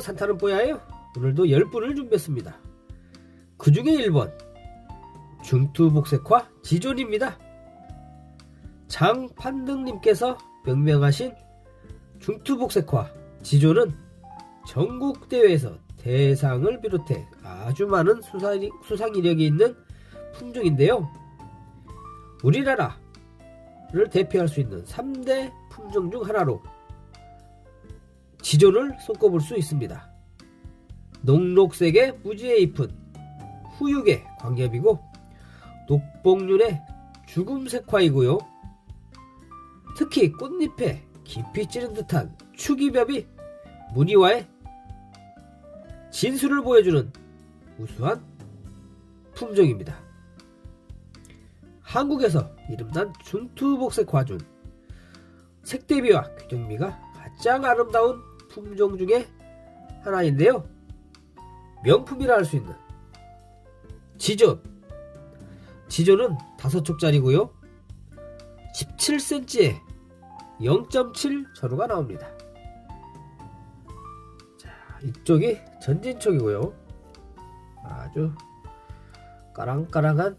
산타는 뽀야예요? 오늘도 10분을 준비했습니다. 그 중에 1번 중투복색화 지존입니다. 장판등님께서 명명하신 중투복색화 지존은 전국대회에서 대상을 비롯해 아주 많은 수상, 수상 이력이 있는 품종인데요. 우리나라를 대표할 수 있는 3대 품종 중 하나로 지존을 손꼽을 수 있습니다. 녹록색의 무지에 잎은 후육의 광엽이고 녹봉륜의 죽음색화이고요. 특히 꽃잎에 깊이 찌른 듯한 축이벽이 무늬와의 진수를 보여주는 우수한 품종입니다. 한국에서 이름난 중투복색화 중 색대비와 규정미가 가장 아름다운 품종 중에 하나인데요. 명품이라 할 수 있는 지존. 지존은 5촉짜리고요. 17cm에 0.7 전후가 나옵니다. 자, 이쪽이 전진촉이고요. 아주 까랑까랑한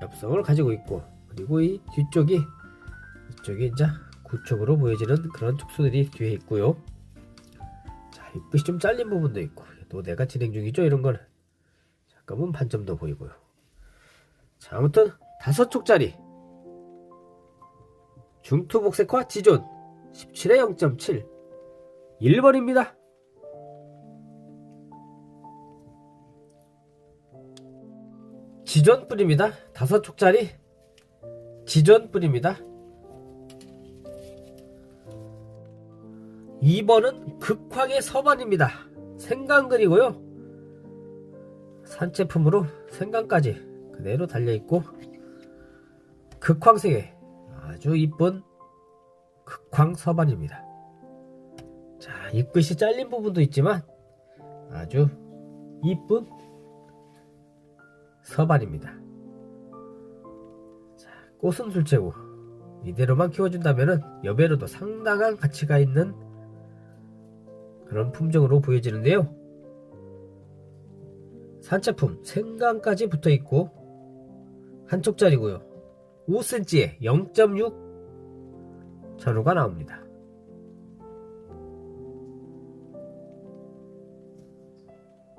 엽성을 가지고 있고 그리고 이 뒤쪽이 이쪽이 이제 구촉으로 보여지는 그런 촉수들이 뒤에 있고요. 자, 잎끝이 좀 잘린 부분도 있고 또 내가 진행 중이죠 이런 건 잠깐만 반점도 보이고요. 자, 아무튼 다섯 촉짜리 중투복색화 지존 17에 0.7 1번입니다. 지존 뿌립니다. 다섯 촉짜리 지존 뿌립니다. 2번은 극황의 서반입니다. 생강근이고요. 산제품으로 생강까지 그대로 달려있고 극황색의 아주 이쁜 극황 서반입니다. 자, 잎끝이 잘린 부분도 있지만 아주 이쁜 서반입니다. 자, 꽃은 술채고 이대로만 키워준다면 여배로도 상당한 가치가 있는 그런 품종으로 보여지는데요. 산채품 생강까지 붙어 있고 한 촉짜리고요. 5cm에 0.6 전후가 나옵니다.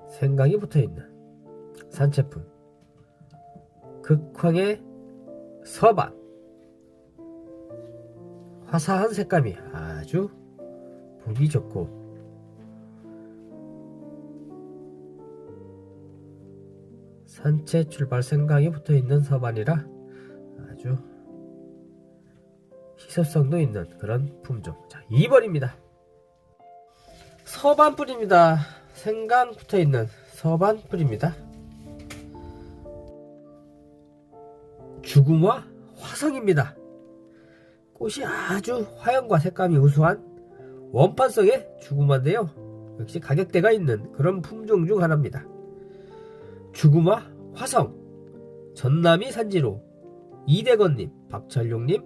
생강이 붙어 있는 산채품 극황의 서반 화사한 색감이 아주 보기 좋고 산채 출발 생강이 붙어 있는 서반이라 아주 희소성도 있는 그런 품종. 자, 2번입니다. 서반 뿌리입니다. 생강 붙어 있는 서반 뿌리입니다. 죽음화 화성입니다. 꽃이 아주 화형과 색감이 우수한 원판성의 죽음화인데요. 역시 가격대가 있는 그런 품종 중 하나입니다. 죽음화 화성 전남이 산지로 이대건님, 박철용님,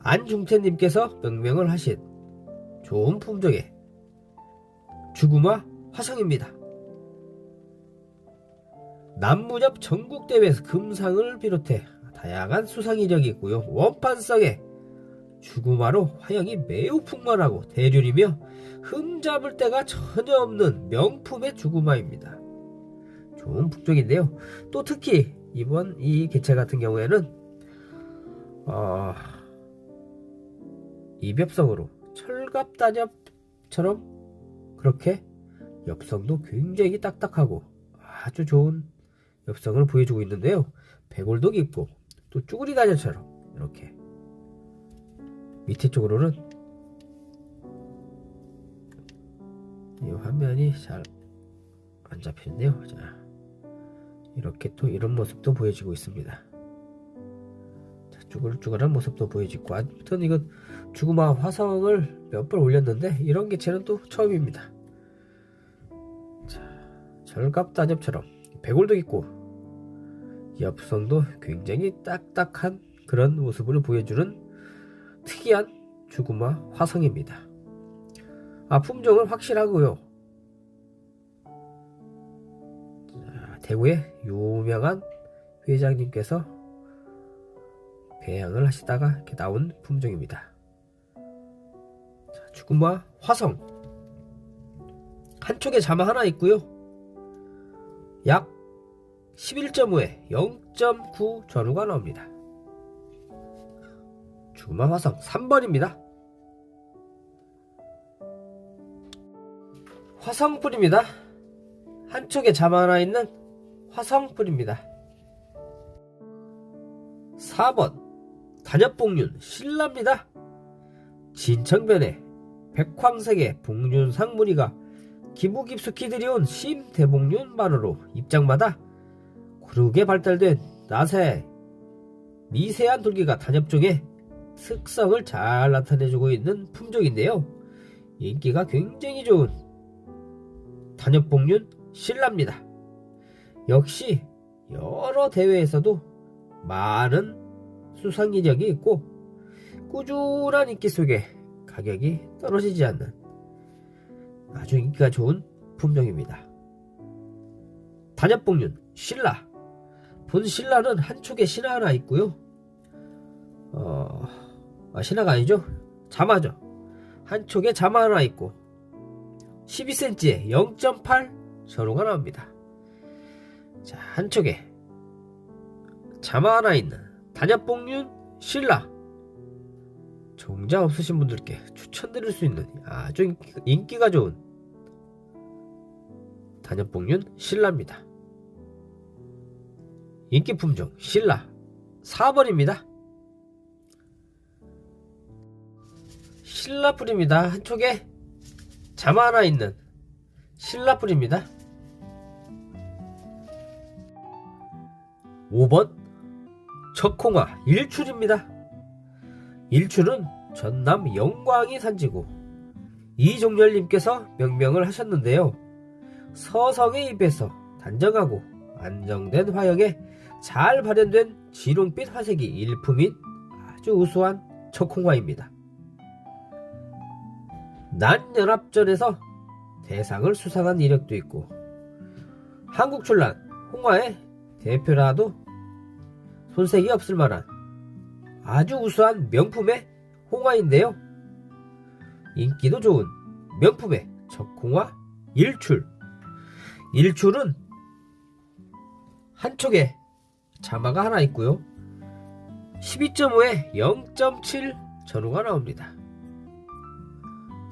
안중태님께서 명명을 하신 좋은 품종의 죽음화 화성입니다. 남무렵 전국대회에서 금상을 비롯해 다양한 수상 이력이 있고요. 원판성의 죽음화로 화형이 매우 풍만하고 대륜이며 흠잡을 데가 전혀 없는 명품의 죽음화입니다. 좋은 품종인데요. 또 특히 이번 이 개체 같은 경우에는 어, 입엽성으로 철갑 단엽처럼 그렇게 엽성도 굉장히 딱딱하고 아주 좋은 엽성을 보여주고 있는데요. 백골도 깊고 또 쭈구리 단엽처럼 이렇게 밑에 쪽으로는 이 화면이 잘 안 잡히는데요. 자, 이렇게 또 이런 모습도 보여지고 있습니다. 자, 쭈글쭈글한 모습도 보여지고 아무튼 이건 죽음화 화성을 몇 번 올렸는데 이런 개체는 또 처음입니다. 자, 절갑 단엽처럼 백골도 있고 엽성도 굉장히 딱딱한 그런 모습을 보여주는 특이한 죽음화 화성입니다. 아 품종은 확실하고요. 대구의 유명한 회장님께서 배양을 하시다가 이렇게 나온 품종입니다. 자, 죽음과 화성 한쪽에 자마 하나 있고요. 약 11.5에 0.9 전후가 나옵니다. 죽음과 화성 3번입니다. 화성뿔입니다. 한쪽에 자마 하나 있는 화성뿔입니다. 4번 단엽봉륜 신라입니다. 진청변에 백황색의 봉륜상 무늬가 기부 깊숙이 들여온 심대봉륜만으로 입장마다 고르게 발달된 나사의 미세한 돌기가 단엽 쪽에 특성을 잘 나타내주고 있는 품종인데요. 인기가 굉장히 좋은 단엽봉륜 신라입니다. 역시 여러 대회에서도 많은 수상 이력이 있고 꾸준한 인기 속에 가격이 떨어지지 않는 아주 인기가 좋은 품종입니다. 단엽봉륜 신라 본 신라는 한쪽에 신화 하나 있고요. 어, 아, 신화가 아니죠? 자마죠. 한쪽에 자마 하나 있고 12cm에 0.8 전후가 나옵니다. 자, 한쪽에 자마 하나 있는 단엽봉륜 신라 종자 없으신 분들께 추천드릴 수 있는 아주 인기- 인기가 좋은 단엽봉륜 신라입니다. 인기 품종 신라 4번입니다. 신라풀입니다. 한쪽에 자마 하나 있는 신라풀입니다. 5번 적콩화 일출입니다. 일출은 전남 영광이 산지고 이종렬님께서 명명을 하셨는데요. 서성의 입에서 단정하고 안정된 화형에 잘 발현된 지롱빛 화색이 일품인 아주 우수한 적홍화입니다. 난연합전에서 대상을 수상한 이력도 있고 한국출란 홍화의 대표라도 손색이 없을 만한 아주 우수한 명품의 홍화인데요. 인기도 좋은 명품의 적홍화 일출. 일출은 한쪽에 자마가 하나 있고요. 12.5에 0.7 전후가 나옵니다.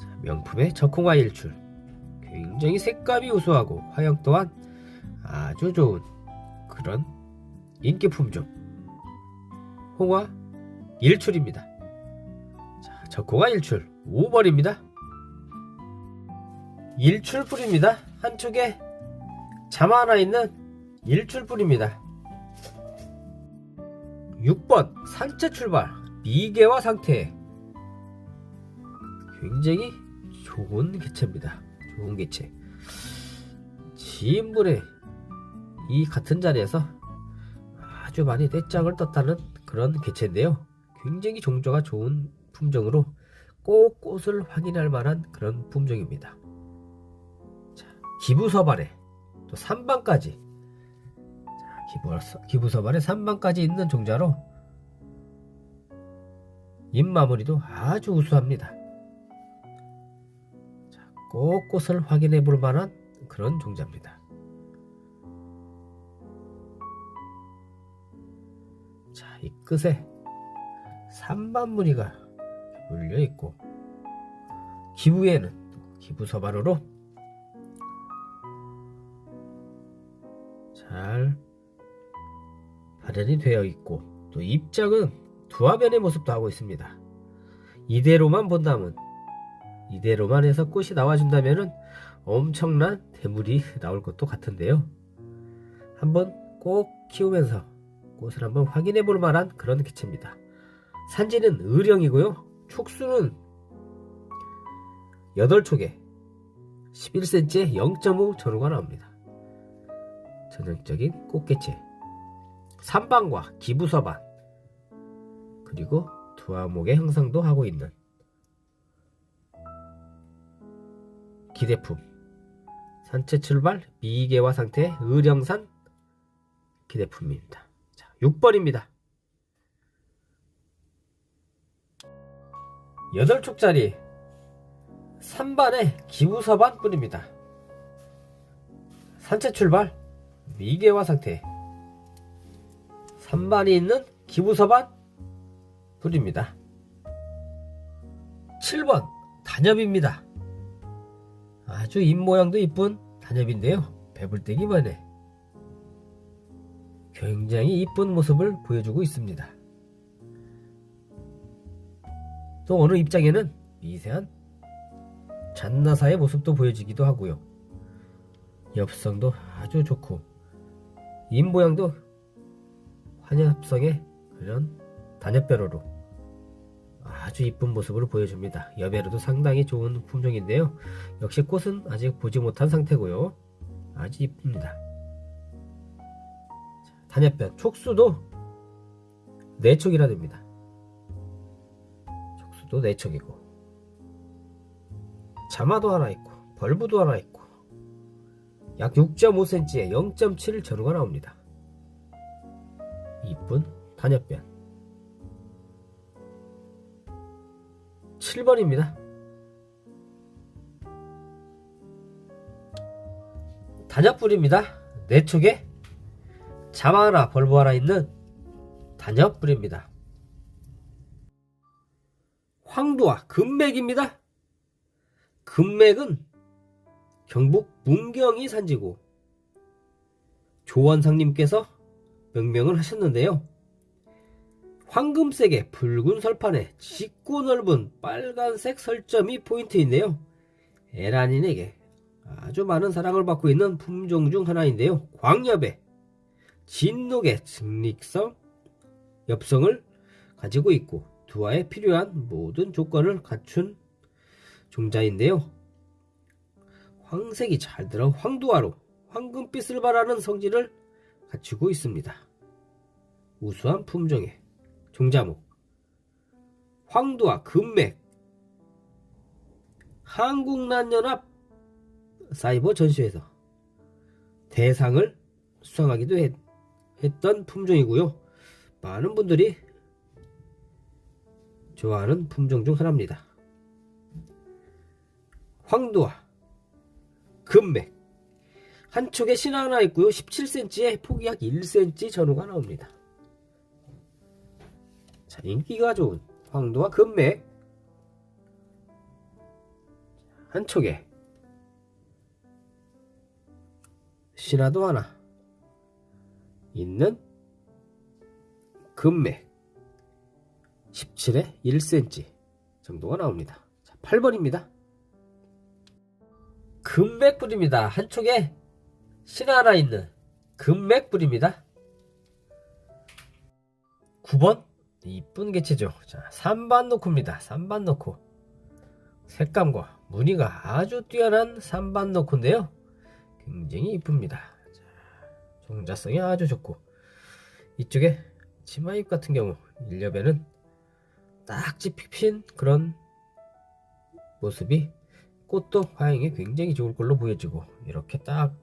자, 명품의 적홍화 일출. 굉장히 색감이 우수하고 화형 또한 아주 좋은 그런 인기 품종. 홍화 일출입니다. 자, 적홍화 일출 5번입니다. 일출뿔입니다. 한쪽에 자마 하나 있는 일출뿔입니다. 6번 산채 출발 미개화 상태 굉장히 좋은 개체입니다. 좋은 개체. 지인분의 이 같은 자리에서 아주 많이 떼짱을 떴다는 그런 개체인데요. 굉장히 종조가 좋은 품종으로 꼭 꽃을 확인할 만한 그런 품종입니다. 자, 기부서발에 또 3반까지 자, 기부서발에 3반까지 있는 종자로 잎 마무리도 아주 우수합니다. 자, 꼭 꽃을 확인해 볼 만한 그런 종자입니다. 자, 이 끝에 3반 무늬가 물려 있고 기부에는 또 기부 서반으로 잘 발현이 되어 있고 또 입장은 두화변의 모습도 하고 있습니다. 이대로만 본다면 이대로만 해서 꽃이 나와준다면은 엄청난 대물이 나올 것도 같은데요. 한번 꼭 키우면서 꽃을 한번 확인해 볼 만한 그런 개체입니다. 산지는 의령이고요. 촉수는 8촉에 11cm에 0.5 전후가 나옵니다. 전형적인 꽃개체. 삼반과 기부서반 그리고 두화목의 형상도 하고 있는 기대품 산채 출발 미개화 상태 의령산 기대품입니다. 자, 6번입니다. 8촉짜리 3반의 기부서반 뿐입니다. 산채 출발 미개화 상태 3반이 있는 기부서반 뿐입니다. 7번 단엽입니다. 아주 입모양도 이쁜 단엽인데요. 배불떼기 만에 굉장히 이쁜 모습을 보여주고 있습니다. 또 어느 입장에는 미세한 잔나사의 모습도 보여지기도 하고요. 엽성도 아주 좋고 입 모양도 환엽성의 그런 단엽벼로로 아주 이쁜 모습을 보여줍니다. 여배로도 상당히 좋은 품종인데요. 역시 꽃은 아직 보지 못한 상태고요. 아주 이쁩니다. 자, 단엽변 촉수도 4촉이라 됩니다. 촉수도 4촉이고 자마도 하나 있고 벌부도 하나 있고 약 6.5cm에 0.7 전후가 나옵니다. 이쁜 단엽변 7번입니다. 단엽불입니다. 네 촉에 자마 하나, 벌브 하나 있는 단엽불입니다. 황도와 금맥입니다. 금맥은 경북 문경이 산지고 조원상님께서 명명을 하셨는데요. 황금색의 붉은 설판에 짙고 넓은 빨간색 설점이 포인트인데요. 에라닌에게 아주 많은 사랑을 받고 있는 품종 중 하나인데요. 광엽의 진녹의 증릭성, 엽성을 가지고 있고 두화에 필요한 모든 조건을 갖춘 종자인데요. 황색이 잘 들어 황두화로 황금빛을 발하는 성질을 갖추고 있습니다. 우수한 품종의 종자목 황도와 금맥 한국난연합 사이버 전시회에서 대상을 수상하기도 했, 했던 품종이고요. 많은 분들이 좋아하는 품종 중 하나입니다. 황도와 금맥 한 촉에 신화 하나 있고요. 17cm에 폭이 약 1cm 전후가 나옵니다. 자, 인기가 좋은 황도와 금맥 한 촉에 신화도 하나 있는 금맥 17에 1cm 정도가 나옵니다. 자, 8번입니다. 금맥불입니다. 한 촉에 신화 하나 있는 금맥불입니다. 9번 이쁜 개체죠. 자, 3반 노코입니다. 3반 노코. 색감과 무늬가 아주 뛰어난 3반 노코인데요. 굉장히 이쁩니다. 자, 종자성이 아주 좋고 이쪽에 치마잎 같은 경우 일엽에는 딱지 핀 그런 모습이 꽃도 화형이 굉장히 좋을 걸로 보여지고 이렇게 딱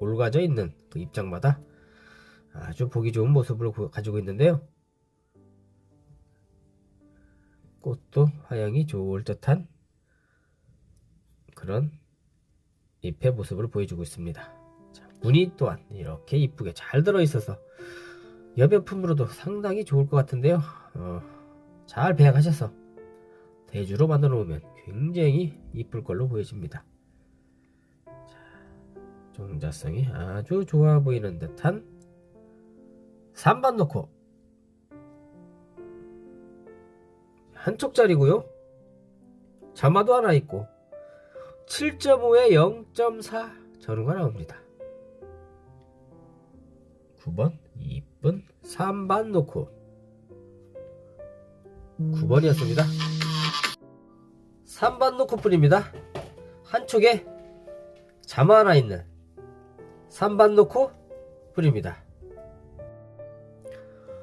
올가져 있는 그 입장마다 아주 보기 좋은 모습을 보- 가지고 있는데요. 꽃도 화형이 좋을 듯한 그런 잎의 모습을 보여주고 있습니다. 자, 무늬 또한 이렇게 이쁘게 잘 들어있어서 여배품으로도 상당히 좋을 것 같은데요. 어, 잘 배양하셔서 대주로 만들어 놓으면 굉장히 이쁠 걸로 보여집니다. 자, 종자성이 아주 좋아 보이는 듯한 3반 놓고 한 쪽짜리고요. 자마도 하나 있고 7.5에 0.4 전후가 나옵니다. 9번 이쁜 3반 놓고 9번이었습니다. 3반 놓고 뿐입니다. 한쪽에 자마 하나 있는 3반 놓고 뿐입니다.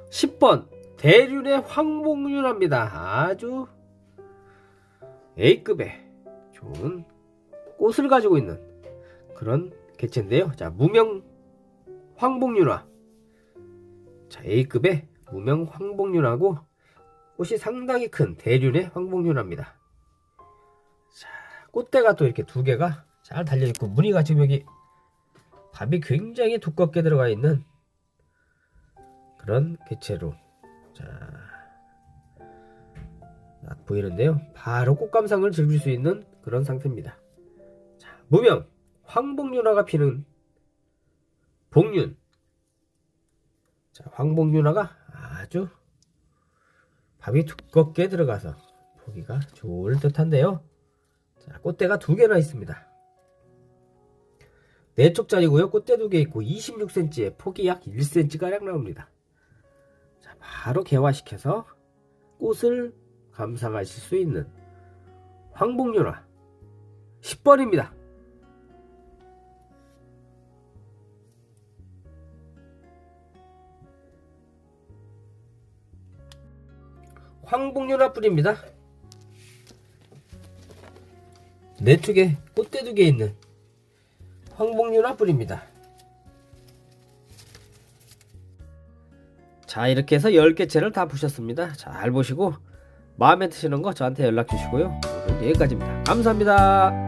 10번 대륜의 황봉륜합니다. 아주 A급의 좋은 꽃을 가지고 있는 그런 개체인데요. 자, 무명 황복륜화. 자, A급의 무명 황복륜화고 꽃이 상당히 큰 대륜의 황복륜화입니다. 자, 꽃대가 또 이렇게 두 개가 잘 달려 있고 무늬가 지금 여기 밥이 굉장히 두껍게 들어가 있는 그런 개체로 자, 딱 보이는데요. 바로 꽃 감상을 즐길 수 있는 그런 상태입니다. 자, 무명 황복륜화가 피는 복륜. 자, 황복륜화가 아주 밥이 두껍게 들어가서 보기가 좋을 듯한데요. 자, 꽃대가 두 개나 있습니다. 네 촉짜리고요. 꽃대 두 개 있고 26cm에 폭이 약 1cm가량 나옵니다. 자, 바로 개화시켜서 꽃을 감상하실 수 있는 황복륜화 10번입니다. 황복륜화 뿌리입니다. 네 축에 꽃대 두 개 있는 황복륜화 뿌리입니다. 자 이렇게 해서 10개째를 다 보셨습니다. 잘 보시고 마음에 드시는 거 저한테 연락 주시고요. 여기까지입니다. 감사합니다.